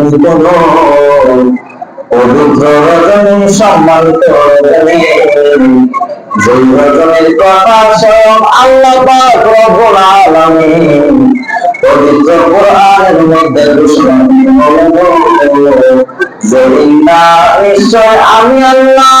কোন পবিত্র রজনী সম্মানিত রজনী কথা সব আল্লাহ পাক রব্বুল আলামিন পবিত্র কোরআনের মধ্যে আমি আল্লাহ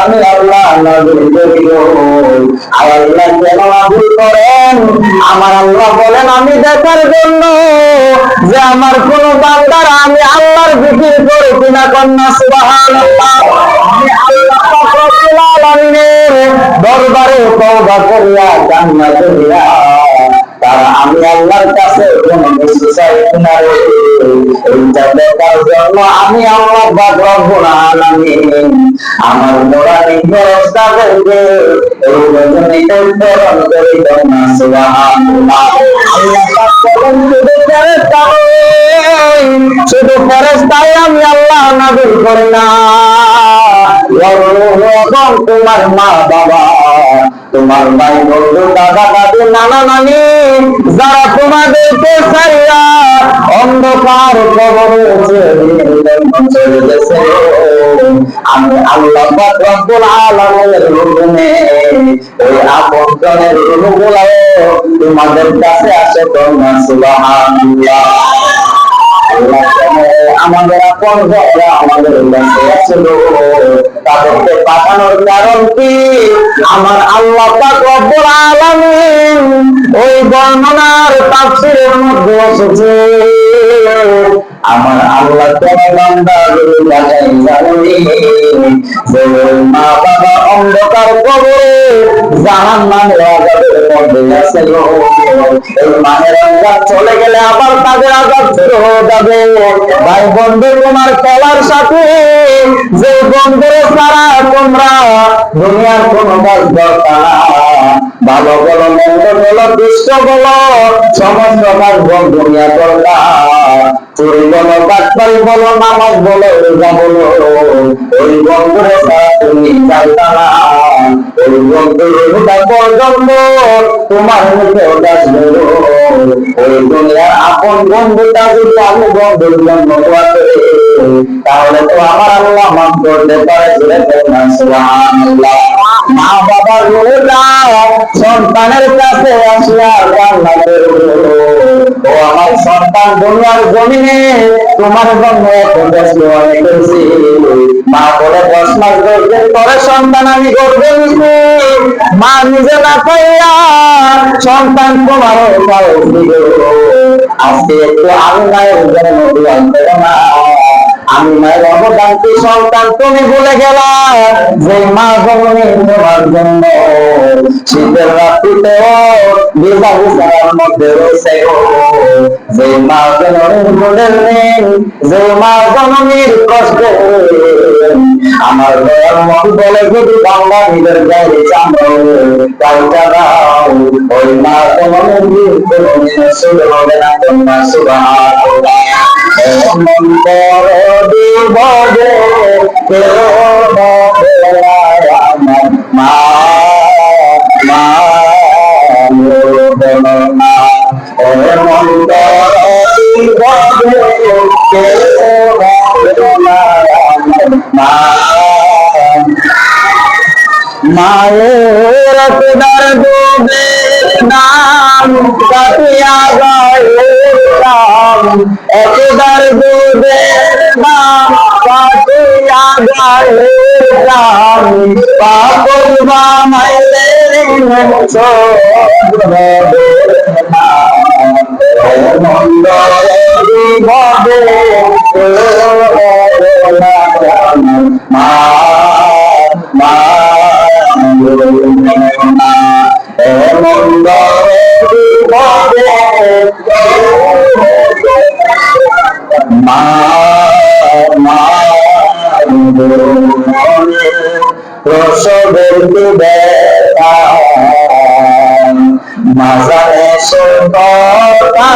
আমি আল্লাহ আমি কেন করেন আমার আল্লাহ বলেন আমি দেখার জন্য আমার কোন বান্দার আমি আল্লাহর জিকির করি কিনা কন্যা সুবহানাল্লাহ। দরবারে তওবা করিয়া করিয়া তারা আমি আল্লাহর কাছে কোন কিছু চাই না জন্য আমি আল্লাহ পাক রব্বুল আলামিন আমার মোরানি ব্যবস্থা করবে। এই রজনীতে প্রেরণ করে দাও সুবহানাল্লাহ। আল্লাহ পাক শুধু ফেরেশতা আমি আল্লাহ নাযিল করি না। তোমার মা বাবা তোমার ভাই বন্ধু দাদা দাদি নানা, নানি, যারা তোমাদেরকে ছাড়িয়া অন্ধকার কবরে গেছে আমি আল্লাহ রব্বুল আলামিনের হুকুমে ওই আপনজনের রূহগুলো তোমাদের কাছে আসে তোমরা সুবহানাল্লাহ। আমাদের আমাদের তাদেরকে পাঠানোর কারণ কি? আমার আল্লাহ ওই বর্ণনার তাফসীরের মধ্যে এসেছে। আমার আল্লাহ মা বাবা অন্ধকার কবরে জাহান নামের আজাদের মধ্যে আছে এই মায়ের আজাদ চলে গেলে আবার তাদের আজাদ শুরু হয়ে যাবে। ভাই বন্ধু, তোমার খেলার সাথে যে বন্ধুরে ছাড়া তোমরা দুনিয়ার কোনো দরকার ভালো বলো, মন্দ বলো, দুষ্ট বলো, সমস্ত কাজ বল দুনিয়া দরকার চুরি বলো বাটপাই বলো নামাজ বলো রোজা বলো ওই বন্ধুরে তুমি ওই বন্ধুর হৃদয় পর্যন্ত তোমার মুখে উদাস বলো ওই দুনিয়ার আপন বন্ধুটা যদি আমি বন্ধুর জন্য দোয়া তাহলে তো আমার আল্লাহ মাফ করতে পারে মা বাবার রোজা সন্তানের কাছে আসিয়া কান্না করবে ও আমার সন্তান দুনিয়ার জমিনে তোমার মা বলে দশ মাস ধরে পরে সন্তান আমি গর্বে মা নিজে না পাইয়া সন্তান আজকে একটু না আমি মায়ের অবদানকে সন্তান, তুমি ভুলে গেলাম যে মা জন্য শীতের রাত্রিতে বিবাহ করার মধ্যে রয়েছে। যে মা জননীর মনের নেই যে মা জননীর কষ্ট আমার দয়ার মন বলে নিজের গায়ে কালটা দাও, ওই মা তোমার মন্দির হবে না, তোমার সুবাহ একদার ডুবে নাম কাটিয়া গাইলাম পাগল বানাইলে মা মা মা প্রসবের ব্যথা মাজারে সুন্দরতা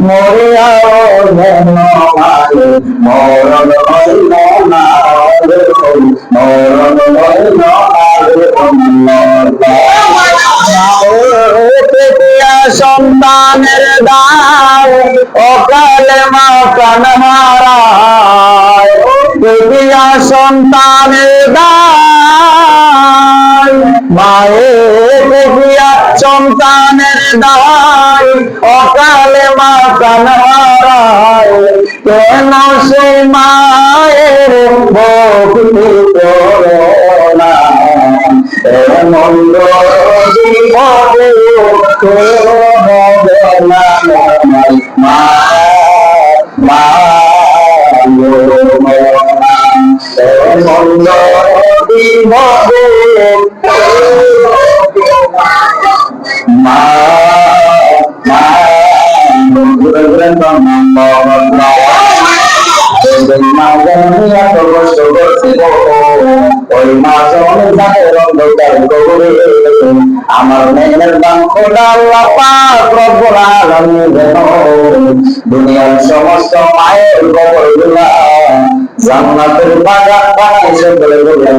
মরিয়াও যেন মারে মরণ হইল সন্তানের দাও অকালে মা হারায় তৃতীয় সন্তানের দায়। তৃতীয় সন্তানের দায়। অকালে মা প্রাণ হারায় কেন সেই মায়ের ভক্তি করোনা। এমন হবে না মা মা এমন বিপদে মা মা মা মা আমার মেয়ের দাম খোদা আল্লাহ পাক দুনিয়ার সমস্ত মায়ের কবরগুলা জান্নাতের বাগান বলে বললেন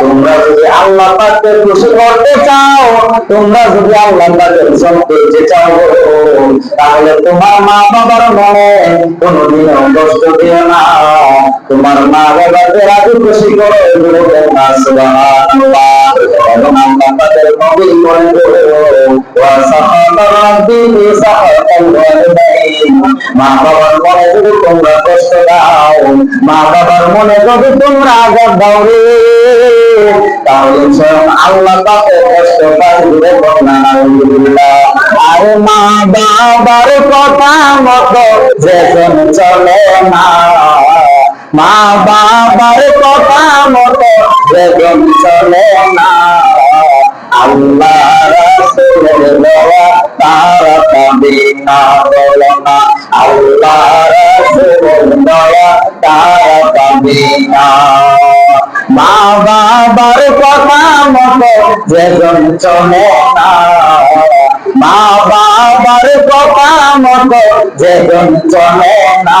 তোমরা যদি আল্লাহ পাককে খুশি করতে চাও, তোমরা যদি আল্লাহ পাকের জন্য করতে চাও, তাহলে তোমার মা বাবার মনে কোনোদিনও কষ্ট দিও না। তোমার মা বাবাকে রাজি খুশি করে বলবে না সুবহানাল্লাহ। এবং আল্লাহ পাকের নবী করে ওয়া সাহাবা রাব্বি সাহাবাতাল ওয়ালিদাইন। মা বাবার মনে যদি তোমরা কষ্ট দাও, মা বাবার মনে যদি রে, তাহলে আল্লাহ তাকে মা বাবার কথা মতো যেজন চলে না। মা বাবার কথা মতো যেজন চলে না। আল্লাহ রাসূলের দোয়া তারা পাবে না বলে না। আল্লাহ রাসূলের দোয়া তারা পাবে না মা বাবার কথা মতো যেজন চলে না। মা বাবার কথা মতো যেজন চলে না।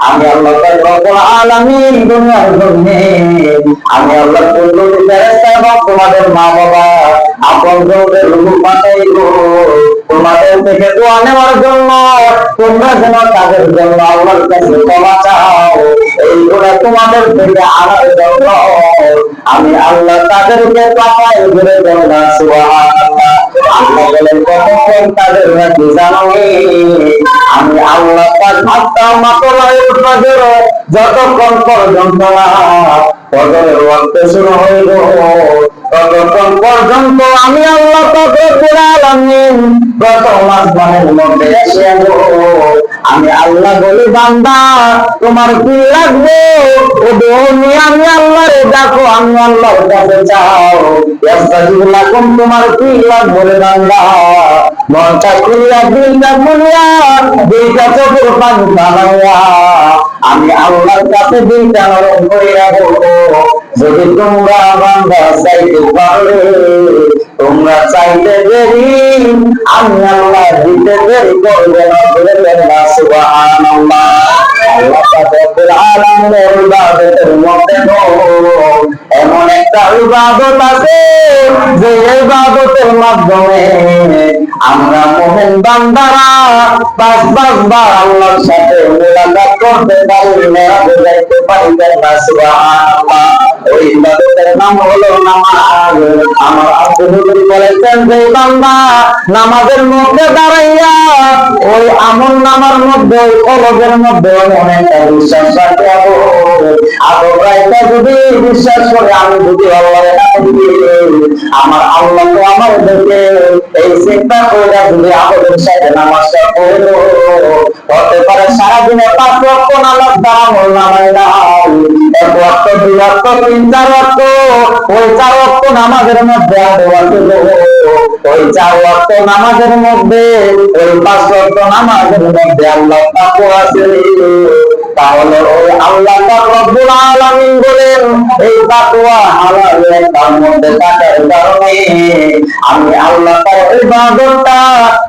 আমি আল্লাহ রব্বুল আলামিন দুনিয়ার জন্যে আমি আল্লাহ কুল্লু ফেরেশতা এবং তোমাদের মা বাবা আপন জনদের রূপ পাঠাইব। তোমাদের থেকে দোয়া নেওয়ার জন্য, তোমরা যেন তাদের জন্য আল্লাহর কাছে ক্ষমা চাও। এইগুলো তোমাদের থেকে আনার জন্য আমি আল্লাহ তাদেরকে পাঠাই ঘুরে না সুবহানাল্লাহ। আল্লাহ বলেন, কতক্ষণ তাদের নাকি জানো আমি আল্লাহ পাক আত্মা মাতলায় উঠবাদের যতক্ষণ পর্যন্ত না কদরের ওয়াক্ত শুরু হইল ততক্ষণ পর্যন্ত আমি আল্লাহ রব্বুল আলামিন প্রথম আসমানের মধ্যে এসে আমি আল্লাহ বলি, বান্দা, তোমার কি লাগবে? ও বনি আমি আল্লাহরে ডাকো, আমি আল্লাহর কাছে চাও। ইয়াস্তাজিবু লাকুম তোমার কি লাগবে রে বান্দা? মনটা খুলিয়া দিলটা খুলিয়া দুইটা চোখের পানি বানাইয়া আমি আল্লাহর কাছে দিলটা নরম করিয়া বলব, যদি তোমরা বান্দা চাইতে পারো, তোমরা চাইতে দেরি, আমি আল্লাহ দিতে দেরি করবে না বলে সুবহানাল্লাহ। এমন একটা ইবাদত আছে যে ইবাদতের মাধ্যমে আমরা মোমেন বান্দারা আল্লাহর সাথে করতে পারি পারি ওই ইবাদতের নাম হলো নামাজ আমার আব্দুল বলেছেন যে বান্দা নামাজের মধ্যে দাঁড়াইয়া ওই আমল নামার মধ্যে কলবের মধ্যে একটা বিশ্বাস রাখতে হবে। আবু রাইতা যদি বিশ্বাস করে আমি যদি আমার আল্লাহ তো আমার দেখে এই চিন্তা করে যদি আমাদের সাথে নামাজটা পড়ল হতে পারে সারাদিনে পাঁচ এক তিন, চার ওই চার নামাজের মধ্যে ওই চার নামাজের মধ্যে, ওই পাঁচ নামাজের মধ্যে আল্লাহ আছে। তাহলে ওই আল্লাহ রব্বুল আলামিন বলেন, এই তাকওয়া হালাল তার মধ্যে থাকার কারণে আমি আল্লাহ তার ইবাদতটা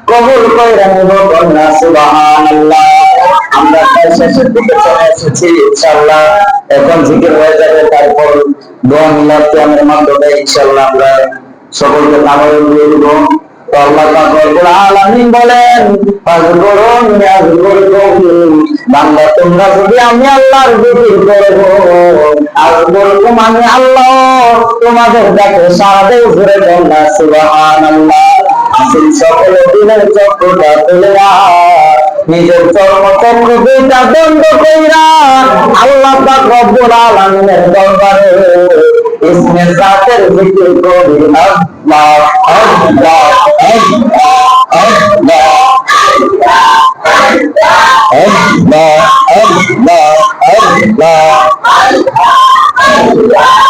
কবুল করে কন্যা, সুবহানাল্লাহ। আমরা শেষের দিকে চলে এসেছি, ইনশাআল্লাহ। এখন জিকির হয়ে যাবে, তারপর দোয়া মিলাদ মাধ্যমে ইনশাআল্লাহ আমরা সকলকে দিয়ে আল্লাহ আমি আল্লাহর জিকির করব আল্লাহ দেখে সারা দেশ ঘুরে বললা সুবহানাল্লাহ, আসিল সকল দিনের চক্রটা তুলে। নিজের চর্ম চক্র দুইটা বন্ধ কইরা আল্লাহ পাক রব্বুল আলামিনের দরবারে is इसमें जाकर जिक्र को अल्लाह अल्लाह अल्लाह अल्लाह अल्लाह अल्लाह अल्लाह